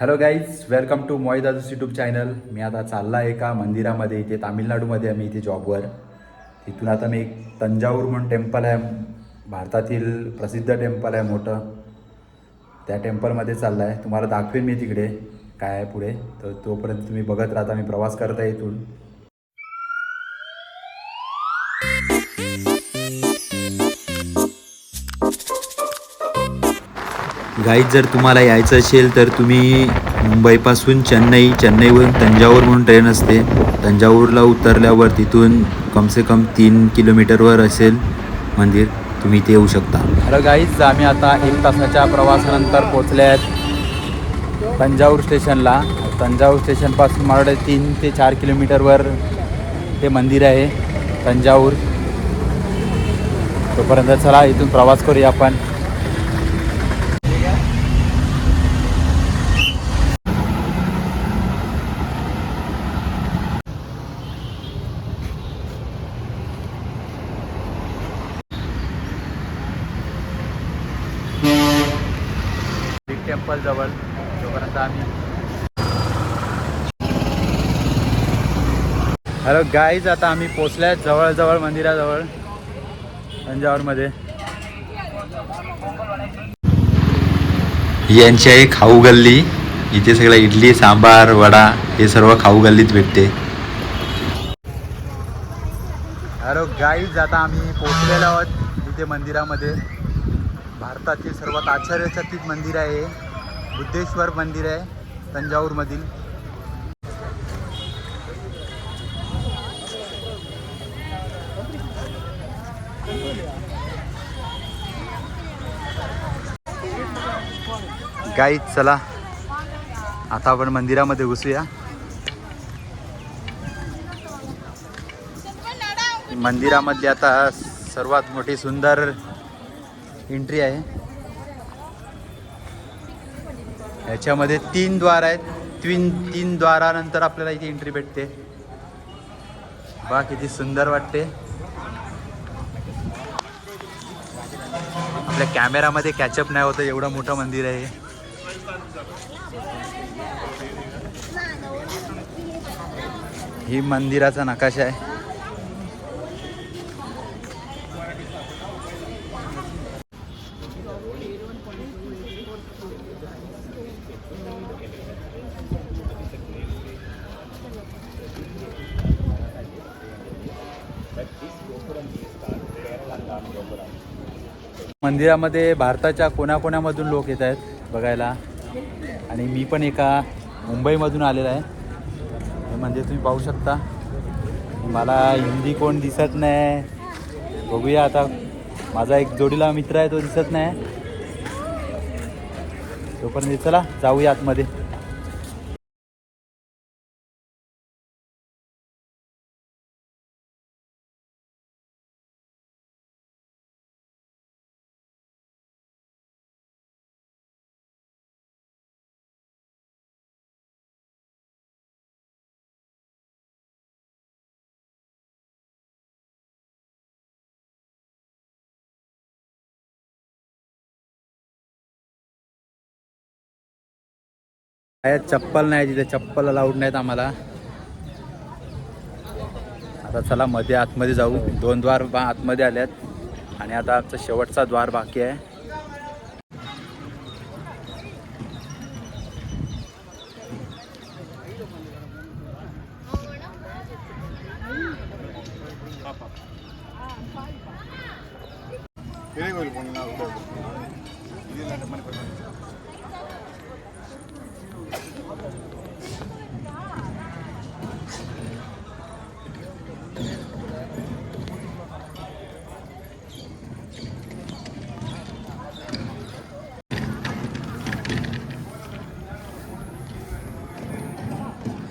Hello guys welcome to मोहिदाजूस YouTube channel मी आता चालला आहे एका मंदिरामध्ये इथे तामिळनाडूमध्ये आम्ही इथे जॉबवर तिथून आता मी एक तंजावूर म्हणून टेम्पल आहे. भारतातील प्रसिद्ध टेम्पल आहे मोठं. त्या टेम्पलमध्ये चालला आहे तुम्हाला दाखवेन मी तिकडे काय आहे पुढे. तर तोपर्यंत तुम्ही बघत राहता मी प्रवास करता इथून. गाईत जर तुम्हाला यायचं असेल तर तुम्ही मुंबईपासून चेन्नई चेन्नईवरून तंजावूर म्हणून ट्रेन असते. तंजावूरला उतरल्यावर तिथून कमसे कम तीन किलोमीटरवर असेल मंदिर तुम्ही इथे येऊ शकता. अरे गाईज आम्ही आता एक तासाच्या प्रवासानंतर पोचले आहेत तंजावूर स्टेशनला. तंजावूर स्टेशनपासून मला वाटतं तीन ते चार किलोमीटरवर हे मंदिर आहे तंजावूर. तोपर्यंत चला इथून प्रवास करूया आपण बिग टेम्पल जवळ आम्ही. हॅलो गाईज आता आम्ही पोचल्या जवळजवळ मंदिराजवळ तंजावरमध्ये. यांची आहे खाऊ गल्ली. इथे सगळं इडली सांबार वडा हे सर्व खाऊ गल्लीत भेटते. हॅलो गाईज आता आम्ही पोचलेलो आहोत इथे मंदिरामध्ये. भारतातील सर्वात आश्चर्यचकित मंदिर आहे हे. बुद्धेश्वर मंदिर आहे तंजाऊरमधील गाईत चला. आता आपण मंदिरामध्ये घुसूया. मंदिरामधली आता सर्वात मोठी सुंदर एंट्री आहे. याच्यामध्ये तीन द्वार आहेत. तीन तीन द्वारानंतर आपल्याला इथे एंट्री भेटते. बा किती सुंदर वाटते. आपल्या कॅमेरामध्ये कॅचअप नाही होतं एवढं मोठं मंदिर आहे ही मंदिराचा नकाशा आहे. मंदिरामध्ये भारताच्या कोणाकोणामधून लोक येत आहेत बघायला? आणि मी पण एका मुंबईमधून आलेला आहे. हे मंदिर तुम्ही पाहू शकता. मला हिंदी कोण दिसत नाही. बघूया आता. माझा एक जोडीला मित्र आहे तो दिसत नाही. तोपर्यंत चला जाऊया आतमध्ये. काय चप्पल नाही तिथे चप्पल अलाउड नाहीत आम्हाला. आता चला मध्ये आतमध्ये जाऊ. दोन द्वार बा आतमध्ये आल्यात आणि आता आमचा शेवटचा द्वार बाकी आहे.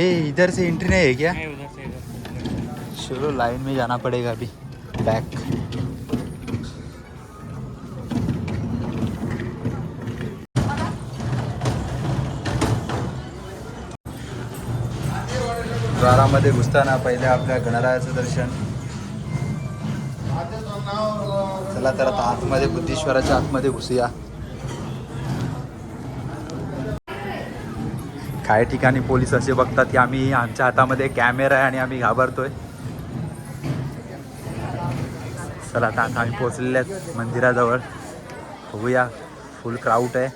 हे इधर से एंट्री नहीं है क्या? नहीं उधर से इधर चलो लाइन में जाना पड़ेगा अभी। बैक द्वारामध्ये घुसताना पहिले आपल्या गणरायाचं दर्शन. चला तर आता आतमध्ये बुद्धेश्वराच्या आतमध्ये घुसूया. काही ठिकाणी पोलीस असे बघतात की आम्ही आमच्या हातामध्ये कॅमेरा आहे आणि आम्ही घाबरतोय. चला आता आता आम्ही पोचलेले आहेत मंदिराजवळ. बघूया फुल क्राऊड आहे.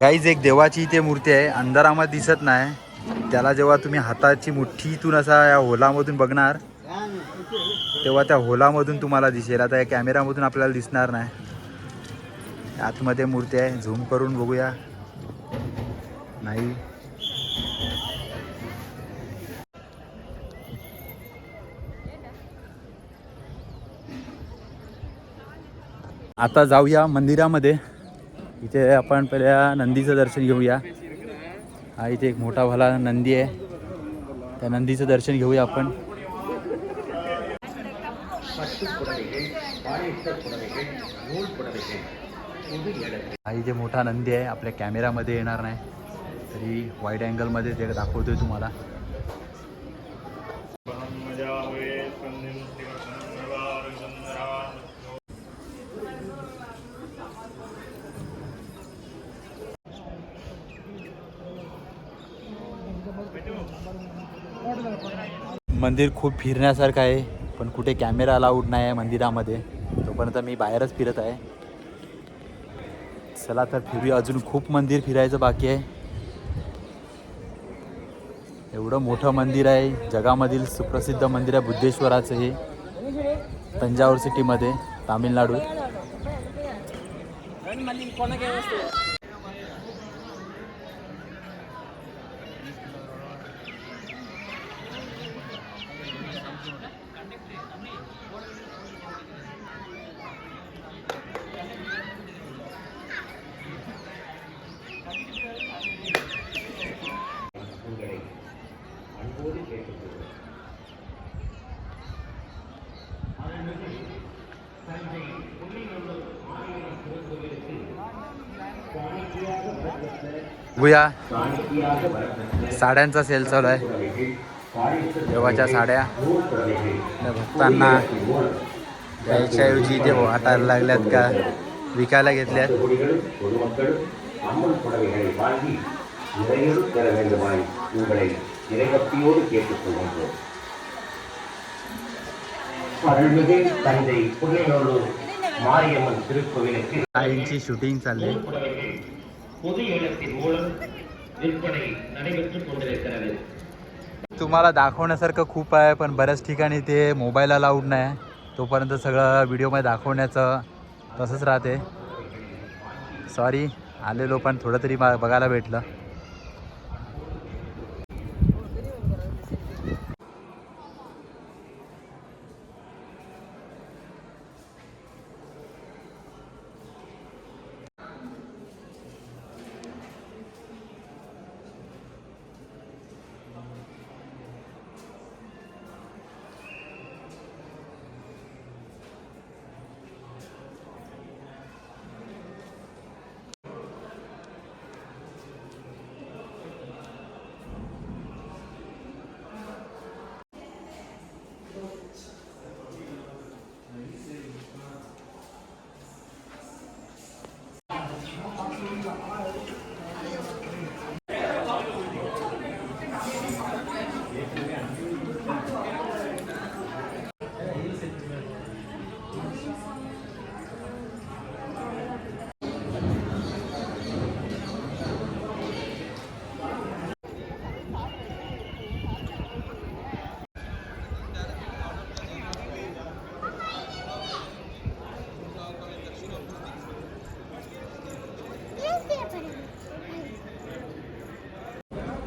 काहीच एक देवाची इथे मूर्ती आहे. अंधारामध्ये दिसत नाही. त्याला जेव्हा तुम्ही हाताची मुठ्ठीतून असा या होलामधून बघणार तेव्हा त्या होलामधून तुम्हाला दिसेल. आता या कॅमेरामधून आपल्याला दिसणार नाही. आतमध्ये मूर्ती आहे. झूम करून बघूया. नाही. आता जाऊया मंदिरामध्ये. इथे आपण पहिल्या नंदीचं दर्शन घेऊया. हा इथे एक मोठा भला नंदी आहे. त्या नंदीचं दर्शन घेऊया आपण. हा इथे मोठा नंदी आहे. आपल्या कॅमेरामध्ये येणार नाही. तरी वाईट अँगलमध्ये ते दाखवतोय तुम्हाला. मंदिर खूप फिरण्यासारखं आहे पण कुठे कॅमेरा अलाउड नाही आहे मंदिरामध्ये. तोपर्यंत मी बाहेरच फिरत आहे. चला तर फिरूया अजून खूप मंदिर फिरायचं बाकी आहे. एवढं मोठं मंदिर आहे जगामधील सुप्रसिद्ध मंदिर आहे बुद्धेश्वराचं हे तंजावर सिटीमध्ये तामिळनाडू बघूया. साड्यांचा सेल चालू आहे. देवाच्या साड्या. भक्तांना याच्याऐवजी ते हाताला लागल्यात का? विकायला घेतल्यात. ताईंची शूटिंग चालली. பொது ஏலத்தின் மூலம் விற்பனை நடைபெற்றுக் கொண்டிருக்கிறது तुम्हाला दाखवण्यासारखं खूप आहे पण बऱ्याच ठिकाणी ते मोबाईल अलाउड नाही तोपर्यंत सगळं व्हिडिओमध्ये दाखवण्याचं तसंच राहते सॉरी आलेलो पण थोडं तरी मा- बघायला भेटलं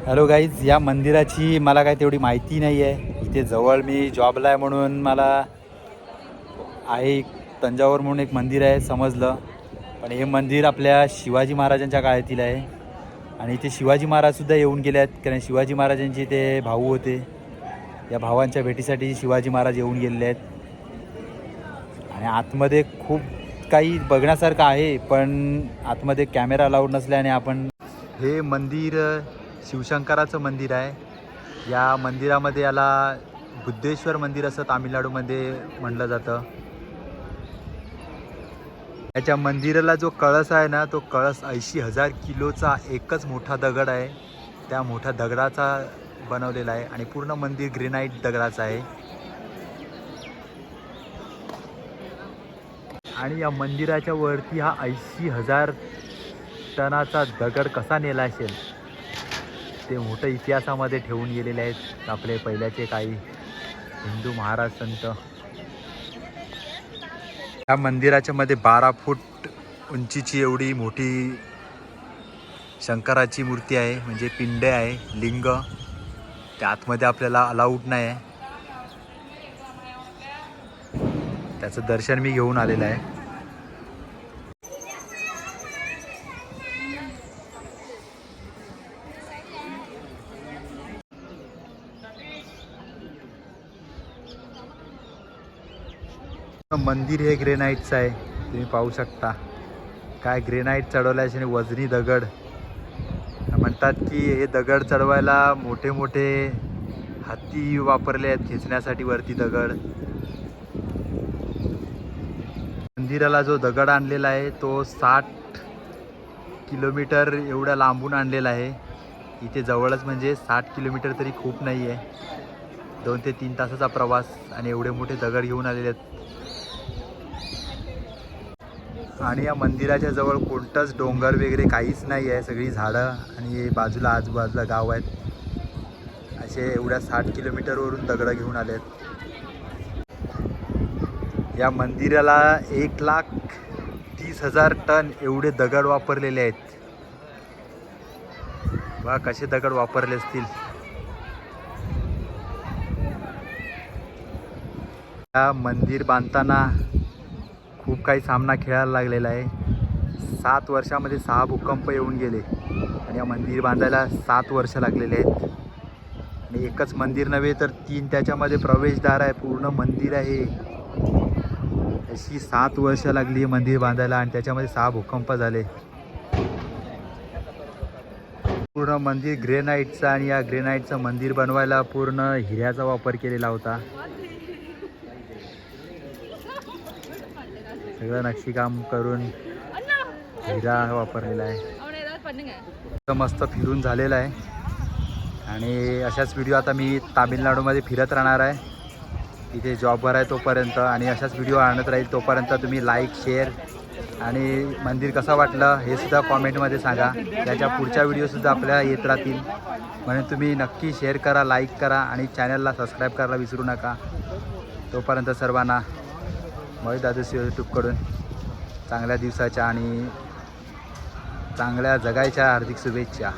हॅलो गाईज या मंदिराची मला काय तेवढी माहिती नाही आहे इथे जवळ मी जॉबला आहे म्हणून मला आहे तंजावर म्हणून एक मंदिर आहे समजलं. पण हे मंदिर आपल्या शिवाजी महाराजांच्या काळातील आहे. आणि इथे शिवाजी महाराजसुद्धा येऊन गेले आहेत कारण शिवाजी महाराजांचे ते भाऊ होते. या भावांच्या भेटीसाठी शिवाजी महाराज येऊन गेलेले आहेत. आणि आतमध्ये खूप काही बघण्यासारखं आहे पण आतमध्ये कॅमेरा अलाउड नसल्याने आपण हे मंदिर शिवशंकराचं मंदिर आहे. या मंदिरामध्ये याला बुद्धेश्वर मंदिर असं तामिळनाडूमध्ये म्हटलं जातं. याच्या मंदिराला जो कळस आहे ना तो कळस ऐंशी हजार किलोचा एकच मोठा दगड आहे. त्या मोठ्या दगडाचा बनवलेला आहे आणि पूर्ण मंदिर ग्रेनाईट दगडाचं आहे. आणि या मंदिराच्या वरती हा ऐंशी हजार टनाचा दगड कसा नेला असेल? ते मोठं इतिहासामध्ये ठेवून गेलेले आहेत आपले पहिल्याचे काही हिंदू महाराज संत. या मंदिराच्या मध्ये बारा फूट उंचीची एवढी मोठी शंकराची मूर्ती आहे म्हणजे पिंड आहे लिंग. त्या आतमध्ये आपल्याला अलाउड नाही आहे त्याचं दर्शन मी घेऊन आलेलं आहे. मंदिर हे ग्रेनाईटचं आहे. तुम्ही पाहू शकता. काय ग्रेनाईट चढवल्याने वजनी दगड. म्हणतात की हे दगड चढवायला मोठे मोठे हत्ती वापरले आहेत खेचण्यासाठी वरती दगड. मंदिराला जो दगड आणलेला आहे तो साठ किलोमीटर एवढ्या लांबून आणलेला आहे. इथे जवळच म्हणजे साठ किलोमीटर तरी खूप नाही आहे दोन ते तीन तासाचा प्रवास आणि एवढे मोठे दगड घेऊन आलेले आहेत. आणि या मंदिराच्या जवळ कोणतंच डोंगर वगैरे काहीच नाही आहे. सगळी झाडं आणि बाजूला आजूबाजूला गाव आहेत. असे एवढ्या साठ किलोमीटरवरून दगडं घेऊन आले आहेत या मंदिराला एक लाख तीस हजार टन एवढे दगड वापरलेले आहेत. वा कसे दगड वापरले असतील. या मंदिर बांधताना खूप काही सामना खेळायला लागलेला आहे. सात वर्षामध्ये सहा भूकंप येऊन गेले आणि या मंदिर बांधायला सात वर्ष लागलेले आहेत. आणि एकच मंदिर नव्हे तर तीन त्याच्यामध्ये प्रवेशद्वार आहे पूर्ण मंदिर आहे. अशी सात वर्ष लागली मंदिर बांधायला आणि त्याच्यामध्ये सहा भूकंप झाले. पूर्ण मंदिर ग्रेनाईटचं आणि या ग्रेनाईटचं मंदिर बनवायला पूर्ण हिऱ्याचा वापर केलेला होता. सगळं नक्षीकाम करून हिरा वापरलेला आहे. मस्त फिरून झालेला आहे. आणि अशाच व्हिडिओ आता मी तामिळनाडूमध्ये फिरत राहणार आहे. तिथे जॉबवर आहे तोपर्यंत आणि अशाच व्हिडिओ आणत राहील तोपर्यंत तुम्ही लाईक शेअर आणि मंदिर कसं वाटलं हे सुद्धा कॉमेंटमध्ये सांगा. त्याच्या पुढच्या व्हिडिओसुद्धा आपल्या येत राहतील. म्हणून तुम्ही नक्की शेअर करा लाईक करा आणि चॅनलला सबस्क्राईब करायला विसरू नका. तोपर्यंत सर्वांना मोहित दादूसी यूट्यूबकडून चांगल्या दिवसाच्या आणि चांगल्या जगायच्या हार्दिक शुभेच्छा.